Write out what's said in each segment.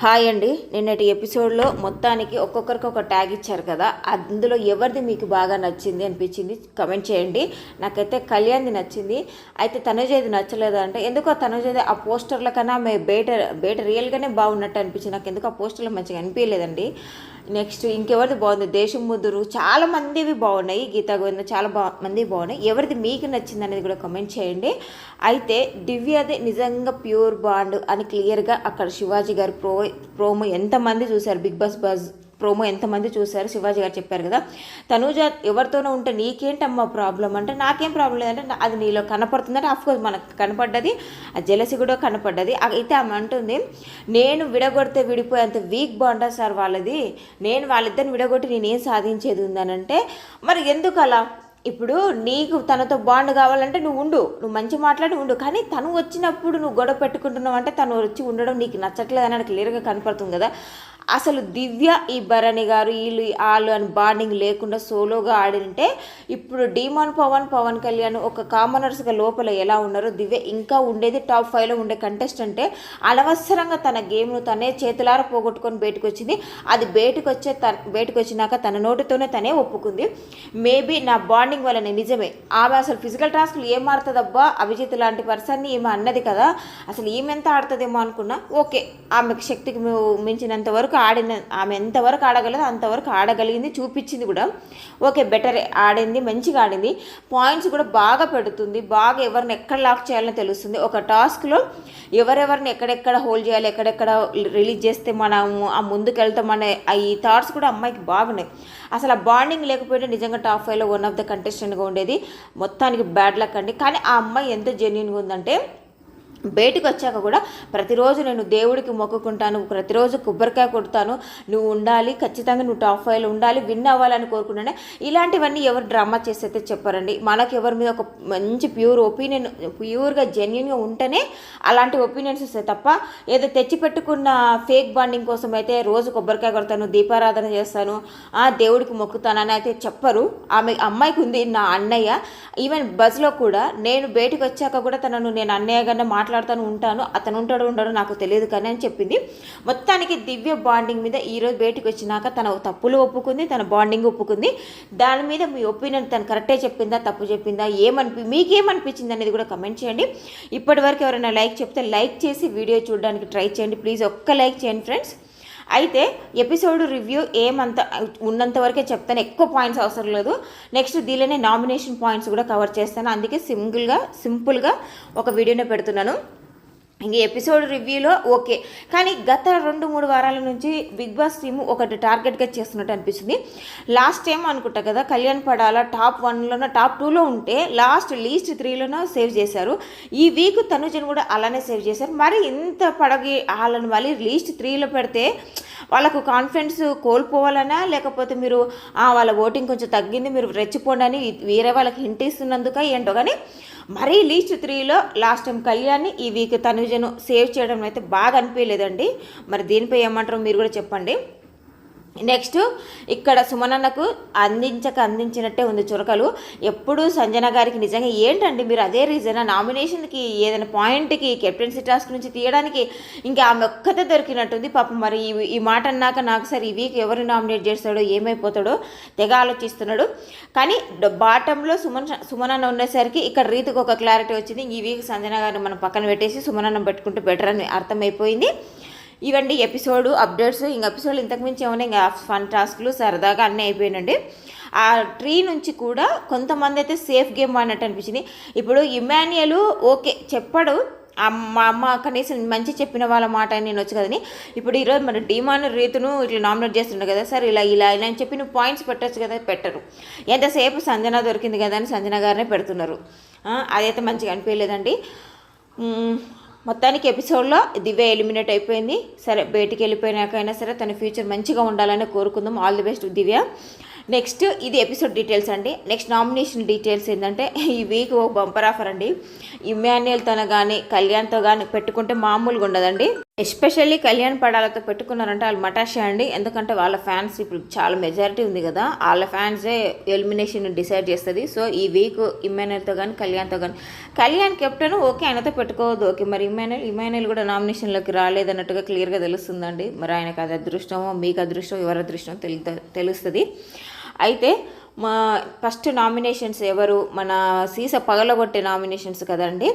Hi అండి. నిన్నటి ఎపిసోడ్లో మొత్తానికి ఒక్కొక్కరికి ఒక ట్యాగ్ ఇచ్చారు కదా. అందులో ఎవరిది మీకు బాగా నచ్చింది అనిపించింది కమెంట్ చేయండి. నాకైతే కళ్యాణ్ది నచ్చింది. అయితే తనుజేది నచ్చలేదు అంటే ఎందుకో తనుజేది ఆ పోస్టర్ల కన్నా మే బయట బయట రియల్గానే బాగున్నట్టు అనిపించింది. నాకు ఎందుకు ఆ పోస్టర్లో మంచిగా అనిపించలేదండి. నెక్స్ట్ ఇంకెవరిది బాగుంది? దేశం ముద్దురు చాలా మందివి బాగున్నాయి. గీతా గోవింద చాలా బా మంది బాగున్నాయి. ఎవరిది మీకు నచ్చింది అనేది కూడా కమెంట్ చేయండి. అయితే దివ్యది నిజంగా ప్యూర్ బాండ్ అని క్లియర్గా అక్కడ శివాజీ గారు ప్రో ప్రోమో ఎంతమంది చూశారు? బిగ్ బాస్ బజ్ ప్రోమో ఎంతమంది చూశారు? శివాజీ గారు చెప్పారు కదా. తనూజ ఎవరితోనో ఉంటే నీకేంటమ్మా ప్రాబ్లం? అంటే నాకేం ప్రాబ్లం లేదంటే అది నీలో కనపడుతుందంటే ఆఫ్కోర్స్ మనకు కనపడ్డది. ఆ జలసి కూడా కనపడ్డది. అయితే ఆమె అంటుంది నేను విడగొడితే విడిపోయేంత వీక్ బాగుంటా సార్ వాళ్ళది. నేను వాళ్ళిద్దరిని విడగొట్టి నేనేం సాధించేది ఉందనంటే మరి ఎందుకు అలా ఇప్పుడు నీకు తనతో బాండ్ కావాలంటే నువ్వు ఉండు. నువ్వు మంచి మాట్లాడి ఉండు. కానీ తను వచ్చినప్పుడు నువ్వు గొడవ పెట్టుకుంటున్నావు అంటే తను వచ్చి ఉండడం నీకు నచ్చట్లేదు అని క్లియర్గా కనపడుతుంది కదా. అసలు దివ్య ఈ భరణి గారు వీళ్ళు వాళ్ళు అని బాండింగ్ లేకుండా సోలోగా ఆడింటే ఇప్పుడు డీమాన్ పవన్ పవన్ కళ్యాణ్ ఒక కామనర్స్గా లోపల ఎలా ఉన్నారో దివ్య ఇంకా ఉండేది టాప్ ఫైవ్లో ఉండే కంటెస్టెంటే అనవసరంగా తన గేమ్ను తనే చేతులార పోగొట్టుకొని బయటకు వచ్చింది అది బయటకు వచ్చే తన బయటకు వచ్చినాక తన నోటితోనే తనే ఒప్పుకుంది. మేబీ నా బాండింగ్ వల్లనే నిజమే. ఆమె అసలు ఫిజికల్ టాస్క్లు ఏం ఆడుతుందబ్బా? అభిజిత్ లాంటి పర్సన్ని ఈమె అన్నది కదా. అసలు ఈమె ఎంత ఆడుతుందేమో అనుకున్నా ఓకే ఆమెకు శక్తికి మించినంత వరకు ఆడిన ఆమె ఎంతవరకు ఆడగలదో అంతవరకు ఆడగలిగింది చూపించింది కూడా. ఓకే బెటర్ ఆడింది మంచిగా ఆడింది. పాయింట్స్ కూడా బాగా పెడుతుంది బాగా ఎవరిని ఎక్కడ లాక్ చేయాలని తెలుస్తుంది. ఒక టాస్క్లో ఎవరెవరిని ఎక్కడెక్కడ హోల్డ్ చేయాలి ఎక్కడెక్కడ రిలీజ్ చేస్తే మనము ఆ ముందుకు వెళ్తామనే ఈ థాట్స్ కూడా అమ్మాయికి బాగున్నాయి. అసలు ఆ బాండింగ్ లేకపోతే నిజంగా టాప్ ఫైవ్లో వన్ ఆఫ్ ద కంటెస్టెంట్గా ఉండేది. మొత్తానికి బ్యాడ్ లక్ అండి. కానీ ఆ అమ్మాయి ఎంత జెన్యున్గా ఉందంటే బయటికి వచ్చాక కూడా ప్రతిరోజు నేను దేవుడికి మొక్కుకుంటాను ప్రతిరోజు కొబ్బరికాయ కొడతాను నువ్వు ఉండాలి ఖచ్చితంగా నువ్వు టాప్ ఫైవ్లో ఉండాలి విన్ అవ్వాలని కోరుకున్నాను ఇలాంటివన్నీ ఎవరు డ్రామా చేస్తే చెప్పారండి. మనకు ఎవరి మీద ఒక మంచి ప్యూర్ ఒపీనియన్ ప్యూర్గా జెన్యున్గా ఉంటేనే అలాంటి ఒపీనియన్స్ వస్తాయి తప్ప ఏదో తెచ్చిపెట్టుకున్న ఫేక్ బాండింగ్ కోసం అయితే రోజు కొబ్బరికాయ కొడతాను దీపారాధన చేస్తాను ఆ దేవుడికి మొక్కుతానని అయితే చెప్పరు. ఆమె అమ్మాయికి ఉంది నా అన్నయ్య. ఈవెన్ బస్లో కూడా నేను బయటకు వచ్చాక కూడా తనను నేను అన్నయ్యగానే మాట్లాడుతాను ఉంటాను అతను ఉంటాడు ఉండడు నాకు తెలియదు కానీ అని చెప్పింది. మొత్తానికి దివ్య బాండింగ్ మీద ఈరోజు బయటకు వచ్చినాక తన తప్పులు ఒప్పుకుంది తన బాండింగ్ ఒప్పుకుంది. దాని మీద మీ ఒపీనియన్ తను కరెక్టే చెప్పిందా తప్పు చెప్పిందా ఏమనిపి మీకేమనిపించింది అనేది కూడా కమెంట్ చేయండి. ఇప్పటివరకు ఎవరైనా లైక్ చెప్తే లైక్ చేసి వీడియో చూడడానికి ట్రై చేయండి. ప్లీజ్ ఒక్క లైక్ చేయండి ఫ్రెండ్స్ అయితే ఎపిసోడ్ రివ్యూ ఏమంత ఉన్నంత వరకే చెప్తాను. ఎక్కువ పాయింట్స్ అవసరం లేదు. నెక్స్ట్ దీనిలోనే నామినేషన్ పాయింట్స్ కూడా కవర్ చేస్తాను. అందుకే సింగిల్గా సింపుల్గా ఒక వీడియోనే పెడుతున్నాను. ఇంక ఎపిసోడ్ రివ్యూలో ఓకే. కానీ గత రెండు మూడు వారాల నుంచి బిగ్ బాస్ టీమ్ ఒకటి టార్గెట్గా చేస్తున్నట్టు అనిపిస్తుంది. లాస్ట్ టైం అనుకుంటా కదా కళ్యాణ్ పడాల టాప్ వన్లోనో టాప్ టూలో ఉంటే లాస్ట్ లీస్ట్ త్రీలోనో సేవ్ చేశారు. ఈ వీక్ తనుజను కూడా అలానే సేవ్ చేశారు. మరి ఇంత పడగి వాళ్ళని మళ్ళీ లీస్ట్ త్రీలో పెడితే వాళ్ళకు కాన్ఫిడెన్స్ కోల్పోవాలనా? లేకపోతే మీరు వాళ్ళ ఓటింగ్ కొంచెం తగ్గింది మీరు రెచ్చిపోండి అని వేరే వాళ్ళకి హింట్ ఇస్తున్నందుక ఏంటో కానీ మరీ లీస్ట్ త్రీలో లాస్ట్ టైం కళ్యాణ్ని ఈ వీక్ తనుజను సేవ్ చేయడం అయితే బాగా అనిపించలేదండి మరి దీనిపై ఏమంటారో మీరు కూడా చెప్పండి. నెక్స్ట్ ఇక్కడ సుమనన్నకు అందించక అందించినట్టే ఉంది చురకలు. ఎప్పుడు సంజన గారికి నిజంగా ఏంటండి మీరు అదే రీజన్ నామినేషన్కి ఏదైనా పాయింట్కి కెప్టెన్సీ టాస్క్ నుంచి తీయడానికి ఇంకా ఆమె ఒక్కతే దొరికినట్టుంది. పాపం మరి ఈ ఈ మాట అన్నాక నాకు సరే ఈ వీక్ ఎవరు నామినేట్ చేస్తాడో ఏమైపోతాడో తెగ ఆలోచిస్తున్నాడు. కానీ బాటంలో సుమన్ సుమనన్న ఉండేసరికి ఇక్కడ రీతికి ఒక క్లారిటీ వచ్చింది. ఈ వీక్ సంజన గారిని మనం పక్కన పెట్టేసి సుమనన్నం పెట్టుకుంటే బెటర్ అని అర్థమైపోయింది. ఇవండి ఎపిసోడ్ అప్డేట్స్ ఇంక ఎపిసోడ్ ఇంతకుమించి ఏమైనా ఇంకా ఫన్ టాస్క్లు సరదాగా అన్నీ అయిపోయినండి ఆ ట్రీ నుంచి కూడా కొంతమంది అయితే సేఫ్ గేమ్ ఆడినట్టు అనిపించింది. ఇప్పుడు ఇమాన్యుయల్ ఓకే చెప్పడు. మా అమ్మ కనీసం మంచి చెప్పిన వాళ్ళ మాట అని నేను వచ్చి కదని. ఇప్పుడు ఈరోజు మరి డిమాండ్ రీతును ఇట్లా నామినేట్ చేస్తుండే కదా సార్ ఇలా ఇలా ఇలా అని చెప్పి నువ్వు పాయింట్స్ పెట్టచ్చు కదా పెట్టరు. ఎంతసేపు సంజన దొరికింది కదా అని సంజన గారినే పెడుతున్నారు. అదైతే మంచిగా అనిపించలేదండి. మొత్తానికి ఎపిసోడ్లో దివ్య ఎలిమినేట్ అయిపోయింది. సరే బయటికి వెళ్ళిపోయినాకైనా సరే తన ఫ్యూచర్ మంచిగా ఉండాలని కోరుకుందాం. All the best Divya. Next ఇది ఎపిసోడ్ డీటెయిల్స్ అండి. నెక్స్ట్ నామినేషన్ డీటెయిల్స్ ఏంటంటే ఈ వీక్ ఒక బంపర్ ఆఫర్ అండి. ఇమాన్యుయల్ కానీ కళ్యాణ్తో కానీ పెట్టుకుంటే మామూలుగా ఉండదండి. ఎస్పెషల్లీ కళ్యాణ్ పడాలతో పెట్టుకున్నారంటే వాళ్ళు మటాషే అండి. ఎందుకంటే వాళ్ళ ఫ్యాన్స్ ఇప్పుడు చాలా మెజారిటీ ఉంది కదా. వాళ్ళ ఫ్యాన్సే ఎలిమినేషన్ డిసైడ్ చేస్తుంది. సో ఈ వీక్ ఇమ్మానుయల్తో కానీ కళ్యాణ్తో కానీ కళ్యాణ్ కెప్టెన్ ఓకే ఆయనతో పెట్టుకోవద్దు. ఓకే మరి ఇమ్మానుయల్ ఇమ్మానుయల్ కూడా నామినేషన్లోకి రాలేదన్నట్టుగా క్లియర్గా తెలుస్తుందండి. మరి ఆయనకు అది అదృష్టమో మీకు అదృష్టం ఎవరి అదృష్టం తెలు తెలుస్తుంది. అయితే మా ఫస్ట్ నామినేషన్స్ ఎవరు? మన సీస పగలగొట్టే నామినేషన్స్ కదండి.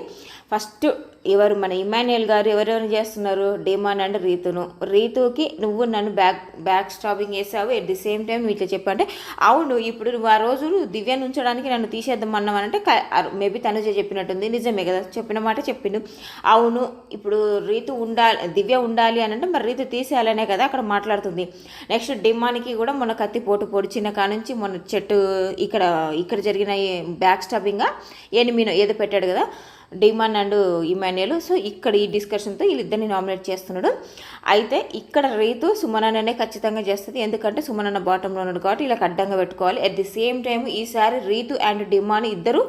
ఫస్ట్ ఎవరు? మన ఇమాన్యుయల్ గారు ఎవరెవరు చేస్తున్నారు? డిమాన్ అండ్ రీతును. రీతుకి నువ్వు నన్ను బ్యాక్ బ్యాక్ స్టాపింగ్ చేసావు ఎట్ ది సేమ్ టైం ఇట్లా చెప్పంటే అవును ఇప్పుడు నువ్వు ఆ రోజు దివ్య ఉంచడానికి నన్ను తీసేద్దాం అన్నామనంటే మేబీ తనుజ చెప్పినట్టుంది. నిజమే కదా చెప్పిన మాట చెప్పిండు. అవును ఇప్పుడు రీతు ఉండాలి దివ్య ఉండాలి అని అంటే మరి రీతు తీసేయాలనే కదా అక్కడ మాట్లాడుతుంది. నెక్స్ట్ డిమాన్కి కూడా మొన్న కత్తి పోటు పొడిచిన కానుంచి మొన్న చెట్టు ఇక్కడ ఇక్కడ జరిగిన బ్యాక్ స్టాపింగ్గా ఎనిమినో ఏదో పెట్టాడు కదా డిమాన్ అండ్ ఇమాన్యుయల్. సో ఇక్కడ ఈ డిస్కషన్తో వీళ్ళిద్దరిని నామినేట్ చేస్తున్నాడు. అయితే ఇక్కడ రీతు సుమనన్ననే ఖచ్చితంగా చేస్తుంది. ఎందుకంటే సుమనన్న బాటంలో ఉన్నాడు కాబట్టి ఇలా అడ్డంగా పెట్టుకోవాలి. అట్ ది సేమ్ టైం ఈసారి రీతు అండ్ డిమాన్ ఇద్దరు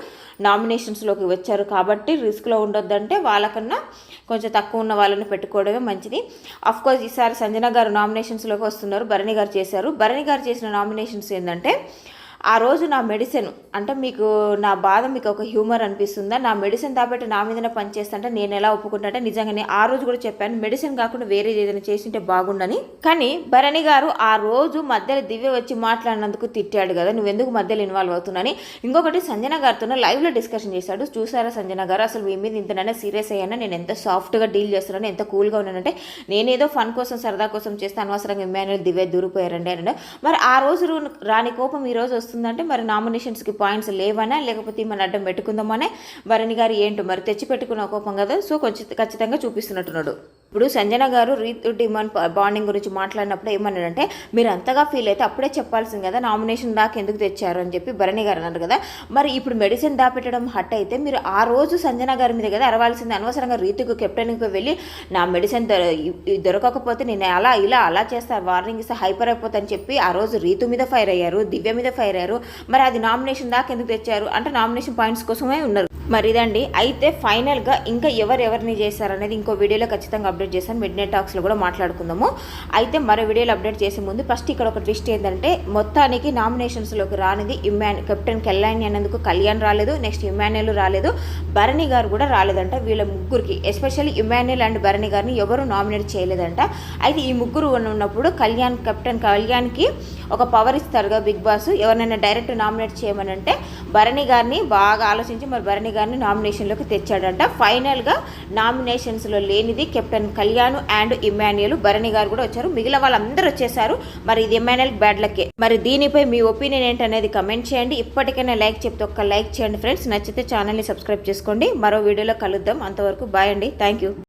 నామినేషన్స్లోకి వచ్చారు కాబట్టి రిస్క్లో ఉండొద్దంటే వాళ్ళకన్నా కొంచెం తక్కువ ఉన్న వాళ్ళని పెట్టుకోవడమే మంచిది. కోర్స్ ఈసారి సంజన గారు నామినేషన్స్లోకి వస్తున్నారు. భరణి గారు చేశారు. భరణి గారు చేసిన నామినేషన్స్ ఏంటంటే ఆ రోజు నా మెడిసిన్ అంటే మీకు నా బాధ మీకు ఒక హ్యూమర్ అనిపిస్తుందా? నా మెడిసిన్ దాబట్టి నా మీదనే పనిచేస్తుంటే నేను ఎలా ఒప్పుకుంటా నిజంగానే ఆ రోజు కూడా చెప్పాను మెడిసిన్ కాకుండా వేరే ఏదైనా చేసింటే బాగుండని. కానీ భరణి గారు ఆ రోజు మధ్యలో దివ్య వచ్చి మాట్లాడినందుకు తిట్టాడు కదా నువ్వు ఎందుకు మధ్యలో ఇన్వాల్వ్ అవుతున్నాని ఇంకొకటి సంజన గారితో లైవ్లో డిస్కషన్ చేశాడు. చూసారా సంజన గారు? అసలు మీ మీద ఇంతనైనా సీరియస్ అయ్యానా? నేను ఎంత సాఫ్ట్గా డీల్ చేస్తున్నాను? ఎంత కూల్గా ఉన్నానంటే నేనేదో ఫన్ కోసం సరదా కోసం చేస్తే అనవసరంగా ఇమ్మాన్యుల్ దివ్య దూరిపోయారండి అని మరి ఆ రోజు రాని కోపం ఈ రోజు వస్తుందంటే మరి నామినేషన్స్కి పాయింట్స్ లేవనా? లేకపోతే మన అడ్డం పెట్టుకుందామనే? భరణి గారు ఏంటో మరి తెచ్చి పెట్టుకున్న కోపం కదా? సో కొంచెం ఖచ్చితంగా చూపిస్తున్నట్టున్నాడు. ఇప్పుడు సంజన గారు రీతు డిమాండ్ బాండింగ్ గురించి మాట్లాడినప్పుడు ఏమన్నాడంటే మీరు అంతగా ఫీల్ అయితే అప్పుడే చెప్పాల్సింది కదా నామినేషన్ దాకా ఎందుకు తెచ్చారు? అని చెప్పి భరణి గారు అన్నారు కదా. మరి ఇప్పుడు మెడిసిన్ దాపెట్టడం హట్ అయితే మీరు ఆ రోజు సంజన గారి మీద కదా అరవాల్సింది. అనవసరంగా రీతుకు కెప్టెన్కి వెళ్ళి నా మెడిసిన్ దొరకకపోతే నేను అలా ఇలా అలా చేస్తాను వార్నింగ్ ఇస్తే హైపర్ అని చెప్పి ఆ రోజు రీతు మీద ఫైర్ అయ్యారు దివ్య మీద ఫైర్ అయ్యారు. మరి అది నామినేషన్ దాకా ఎందుకు తెచ్చారు? అంటే నామినేషన్ పాయింట్స్ కోసమే ఉన్నారు. మరి ఇదండి అయితే ఫైనల్గా ఇంకా ఎవరెవరిని చేశారనేది ఇంకో వీడియోలో ఖచ్చితంగా అప్డేట్ చేశాను మిడ్ నైట్ టాక్స్లో కూడా మాట్లాడుకుందాము. అయితే మరో వీడియోలో అప్డేట్ చేసే ముందు ఫస్ట్ ఇక్కడ ఒక ట్విస్ట్ ఏంటంటే మొత్తానికి నామినేషన్స్లోకి రానిది ఇమ్మాన్ కెప్టెన్ కెల్లాని అనేందుకు కళ్యాణ్ రాలేదు నెక్స్ట్ ఇమ్మాన్యుల్ రాలేదు భరణి గారు కూడా రాలేదంట వీళ్ళ ముగ్గురికి. ఎస్పెషల్లీ ఇమ్మాన్యుల్ అండ్ భరణి గారిని ఎవరు నామినేట్ చేయలేదంట. అయితే ఈ ముగ్గురు ఉన్నప్పుడు కళ్యాణ్ కెప్టెన్ కళ్యాణ్కి ఒక పవర్ ఇస్తారుగా బిగ్ బాస్. ఎవరినైనా డైరెక్ట్ నామినేట్ చేయమనంటే భరణి గారిని బాగా ఆలోచించి మరి భరణి గారు గారిని నామినేషన్లోకి తెచ్చాడంట. ఫైనల్గా నామినేషన్స్లో లేనిది captain Kalyan and Emmanuel Bharani garu కూడా వచ్చారు. మిగిలిన వాళ్ళందరూ వచ్చేసారు మరి ఇది ఇమాన్యుయల్ బ్యాడ్ లక్కే. మరి దీనిపై మీ ఒపీనియన్ ఏంటనేది కమెంట్ చేయండి. ఇప్పటికైనా లైక్ చెప్తే ఒక్క లైక్ చేయండి ఫ్రెండ్స్. నచ్చితే ఛానల్ని సబ్స్క్రైబ్ చేసుకోండి. మరో వీడియోలో కలుద్దాం. అంతవరకు బాయ్ అండి. Thank you.